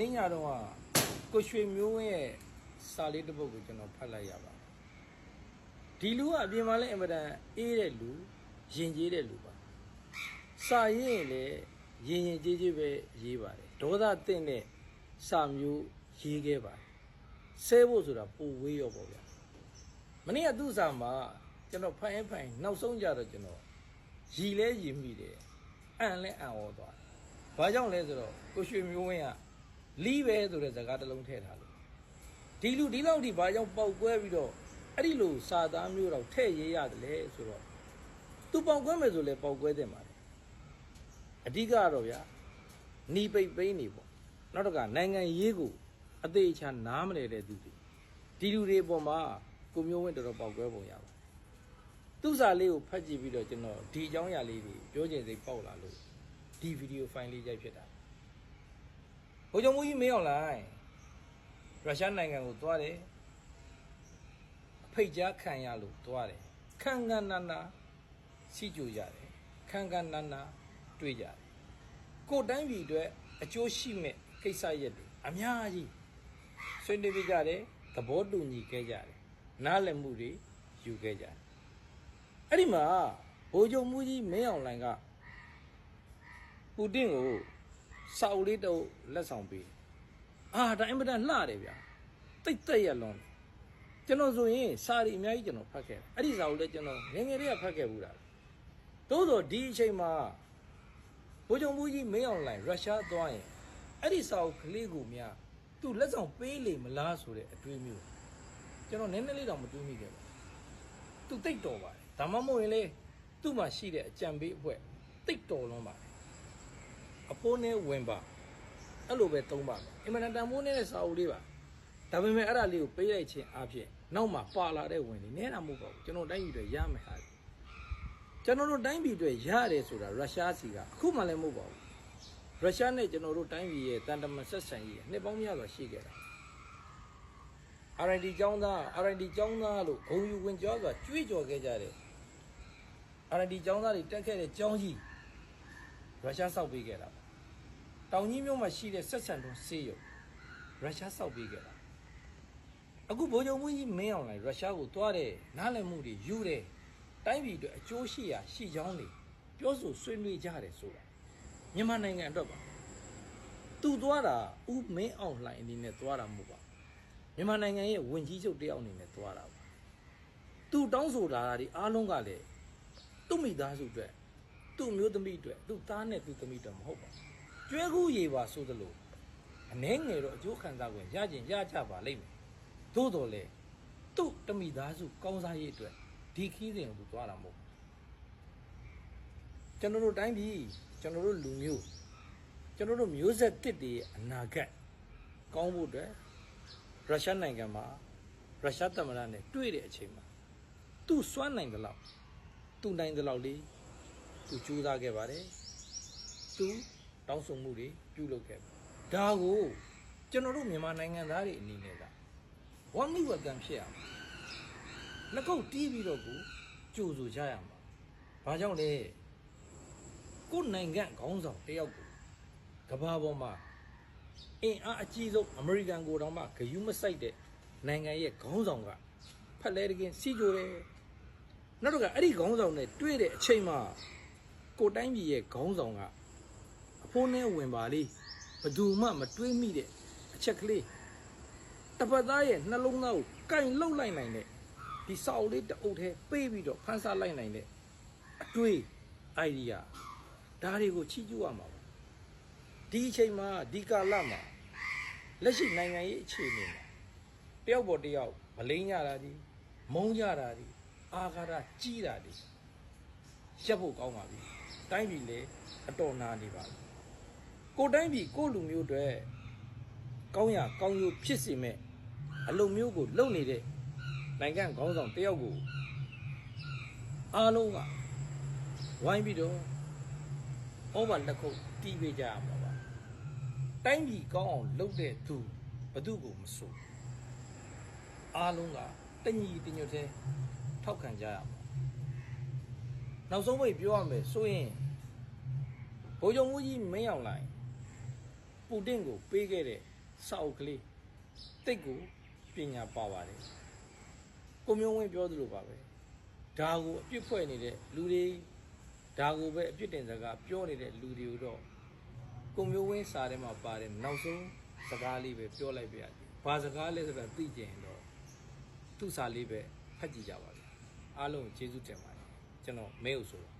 နေ့ညတော့ကကိုရွှေမျိုးဝင်းရဲ့စာလေးတစ်ပုဒ်ကိုကျွန်တော်ဖတ်လိုက်ရပါတယ်ဒီလူကအပြင်မှာလည်းအင်မတန်အေးတဲ့လူယဉ်ကျေးတဲ့လူပါစာရေးရင်လည်းယဉ်ယဉ်ကျေးကျေးပဲရေးပါတယ်ဒေါသတင့်တဲ့စာမျိုးရေးခဲ့ပါတယ်ဆဲဖို့ဆိုတာပိုဝေးရောပေါ့ဗျာမနေ့ကသူ့စာမှာကျွန်တော်ဖတ်ရင်ဖတ်ရင်နောက်ဆုံးကြတော့ကျွန်တော်ရီလဲရီမိတယ်အံ့လဲအံ့ဩသွားတယ်ဘာကြောင့်လဲဆိုတော့ကိုရွှေမျိုးဝင်းက လီးပဲဆိုတဲ့စကားတစ်လုံးထည့်ထားလို့ဒီလူဒီလောက်ဒီဘာကြောင့်ပေါက်ကွဲပြီးတော့အဲ့ဒီလိုစာသားမျိုးတော့ထည့်ရေးရတယ်လေဆိုတော့သူပေါက်ကွဲမယ်ဆိုလဲပေါက်ကွဲတင်ပါတယ်အဓိကကတော့ဗျာหนีပိတ်ပိန်းနေပေါ့နောက်တစ်ခါနိုင်ငံရေးကိုအသေးအချာနားမလဲတဲ့သူတွေဒီလူတွေအပေါ်မှာကိုမျိုးဝင်းတော်တော်ပေါက်ကွဲပုံရပါတယ်သူ့စာလေးကိုဖတ်ကြည့်ပြီးတော့ကျွန်တော်ဒီအကြောင်းအရာလေးတွေပြောချင်စိတ်ပေါက်လာလို့ဒီဗီဒီယိုဖိုင်လေးရိုက်ဖြစ်တာ ဘိုးချုပ်မူကြီးမင်းအောင်လိုင်းရုရှားနိုင်ငံကိုသွားတယ်အဖိတ်ကြားခံရလို့သွားတယ်ခံခံနာနာစီကြူကြတယ်ခံခံနာနာတွေ့ကြတယ်ကိုယ်တိုင်းပြည်အတွက်အကျိုးရှိမဲ့ကိစ္စရက်တွေအများကြီးဆွေးနွေးပြကြတယ်သဘောတူညီခဲ့ကြတယ်နားလည်မှုတွေယူခဲ့ကြတယ်အဲ့ဒီမှာဘိုးချုပ်မူကြီးမင်းအောင်လိုင်းကပူတင်ကို စာအုပ်လေးတော့လက်ဆောင်ပေးအာဒါအင်မတန်လှတယ်ဗျာတိတ်တိတ်ရလွန်တယ်ကျွန်တော်ဆိုရင်စာရီအများကြီးကျွန်တော်ဖတ်ခဲ့တယ်အဲ့ဒီစာအုပ်လည်းကျွန်တော်ငယ်ငယ်လေးကဖတ်ခဲ့ဘူးတာသို့တော့ဒီအချိန်မှာဘိုးချုပ်မူကြီးမင်းအောင်လိုင်းရုရှားသွားရင်အဲ့ဒီစာအုပ်ကလေးကိုများသူလက်ဆောင်ပေးလိမ့်မလားဆိုတဲ့အတွေးမျိုးကျွန်တော်နည်းနည်းလေးတော့မတွေးမိခဲ့ဘူးသူတိတ်တော်ပါတယ်ဒါမှမဟုတ်ရင်လေသူ့မှာရှိတဲ့အကြံပေးအဖွဲ့တိတ်တော်လုံးပါတယ် အဖိုးနဲ့ဝင်ပါအဲ့လိုပဲသုံးပါမယ်အင်မတန်တန်မိုးနေတဲ့စာအုပ်လေးပါဒါပေမဲ့အဲ့ဒါလေးကိုပေးလိုက်ခြင်းအဖြစ်နောက်မှပါလာတဲ့ဝင်တွေနဲတာမဟုတ်ပါဘူးကျွန်တော်တိုင်းပြည်တွေရမယ်ဟာကျွန်တော်တို့တိုင်းပြည်တွေရတယ်ဆိုတာရုရှားစီကအခုမှလည်းမဟုတ်ပါဘူးရုရှားနဲ့ကျွန်တော်တို့တိုင်းပြည်ရဲ့တန်တမန်ဆက်ဆံရေးနှစ်ပေါင်းများစွာရှိခဲ့တာ RND ကျောင်းသား RND ကျောင်းသားလို့ဂုံယူဝင်ကြောစွာကြွေးကြော်ခဲ့ကြတယ် RND ကျောင်းသားတွေတက်ခဲ့တဲ့ကျောင်းကြီးရုရှားစောက်ပေးခဲ့တာပါ တောင်ကြီးမြို့မှာရှိတဲ့ဆက်ဆံတွန်းဆေးရုံရုရှားစောက်ပေးခဲ့တာအခုဗိုလ်ချုပ်မင်းကြီးမင်းအောင်လိုက်ရုရှားကိုတွားတယ်နားလည်မှုတွေယူတယ်တိုင်းပြည်အတွက်အကျိုးရှိရာရှိချောင်းတွေပြောဆိုဆွေးနွေးကြတယ်ဆိုတာမြန်မာနိုင်ငံအတွက်ပါသူသွားတာဦးမင်းအောင်လှိုင်အနေနဲ့သွားတာမဟုတ်ပါဘူးမြန်မာနိုင်ငံရဲ့ဝင်ကြီးချုပ်တယောက်အနေနဲ့သွားတာပါသူတောင်းဆိုတာတွေအားလုံးကလည်းသူ့မိသားစုအတွက်သူ့မျိုးသမီးအတွက်သူ့သားနဲ့သူ့သမီးအတွက်မဟုတ်ပါဘူး ကျွဲကူးရေပါဆိုသလိုအနှဲငယ်တော့အကျိုးခံစားဝင်ရကျင်ရကြပါလိမ့်မယ်သို့တော်လေသူ့တမိသားစုကောင်းစားရေးအတွက်ဒီခီးစဉ်ကိုသူသွားတာမဟုတ်ဘူးကျွန်တော်တို့တိုင်းပြည်ကျွန်တော်တို့လူမျိုးကျွန်တော်တို့မျိုးဆက်တစ်တွေရဲ့အနာဂတ်ကောင်းဖို့အတွက်ရုရှားနိုင်ငံမှာရုရှားသမ္မတနဲ့တွေ့တဲ့အချိန်မှာသူ့စွမ်းနိုင်တဲ့လောက်သူ့နိုင်တဲ့လောက်လေးသူကြိုးစားခဲ့ပါတယ်သူ တောင်းဆိုမှုတွေပြုလုပ်ခဲ့တယ်ဒါကိုကျွန်တော်တို့မြန်မာနိုင်ငံသားတွေအနေနဲ့ကဝမ်းမိဝကံဖြစ်ရမှာလက်ကုပ်တီးပြီးတော့ကိုကြိုးဆိုကြရမှာဘာကြောင့်လဲကိုယ်နိုင်ငံခေါင်းဆောင်တယောက်ကိုကဘာပေါ်မှာအင်အားအကြီးဆုံးအမေရိကန်ကိုတောင်မှဂယုမဆိုင်တဲ့နိုင်ငံရဲ့ခေါင်းဆောင်ကဖက်လဲတကင်းစီကြိုတယ်နောက်တော့ကအဲ့ဒီခေါင်းဆောင်နဲ့တွေ့တဲ့အချိန်မှာကိုတိုင်းပြည်ရဲ့ခေါင်းဆောင်ကအ ဖိုးနဲ့ဝင်ပါလေဘယ်သူမှမတွေးမိတဲ့အချက်ကလေးတပတ်သားရဲ့နှလုံးသားကိုကင်လှုပ်လိုက်နိုင်တဲ့ဒီစောက်လေးတအုပ်ထဲပေးပြီးတော့ဖန်ဆာလိုက်နိုင်တဲ့အတွေး idea ဒါတွေကိုချီးကျူးရမှာပါဒီအချိန်မှာဒီကာလမှာလက်ရှိနိုင်ငံရေးအခြေအနေမှာတယောက်ပေါ်တယောက်မလိမ့်ကြတာဒီမုန်းကြတာဒီအာဃာတကြီးတာဒီရပ်ဖို့ကောင်းပါပြီတိုင်းပြည်လည်းအတော်နာနေပါပြီ ကိုတိုင်းပြည်ကိုလူမျိုးတွေကောင်းရကောင်းကျိုးဖြစ်စေမဲ့အလုံမျိုးကိုလုံနေတဲ့နိုင်ငံခေါင်းဆောင်တယောက်ကိုအားလုံးကဝိုင်းပြီးတော့ဩဘာလက်ခုပ်တီးပေးကြရမှာပါတိုင်းပြည်ကောင်းအောင်လုပ်တဲ့သူဘသူကိုမဆိုအားလုံးကတညီတညွတ်သေးထောက်ခံကြရမှာနောက်ဆုံးပိတ်ပြောရမယ်ဆိုရင်ဘိုးချုပ်မူကြီးမင်းအောင်လိုက် ပပူတင်ကိုပေးခဲ့တဲ့စာအုပ်ကလေးတိတ်ကိုပညာပါပါတယ်ကိုမျိုးဝင်းပြောသလိုပါပဲဒါကိုအပြစ်ဖွဲ့နေတဲ့လူတွေဒါကိုပဲအပြစ်တင်စကားပြောနေတဲ့လူတွေကိုတော့ကိုမျိုးဝင်းစာထဲမှာပါတယ်နောက်ဆုံးစကားလေးပဲပြောလိုက်ပြရစီဘာစကားလဲဆိုတာသိကြရင်တော့သူ့စာလေးပဲဖတ်ကြည့်ကြပါလားအားလုံးကျေးဇူးတင်ပါတယ်ကျွန်တော်မဲဥဆိုပါ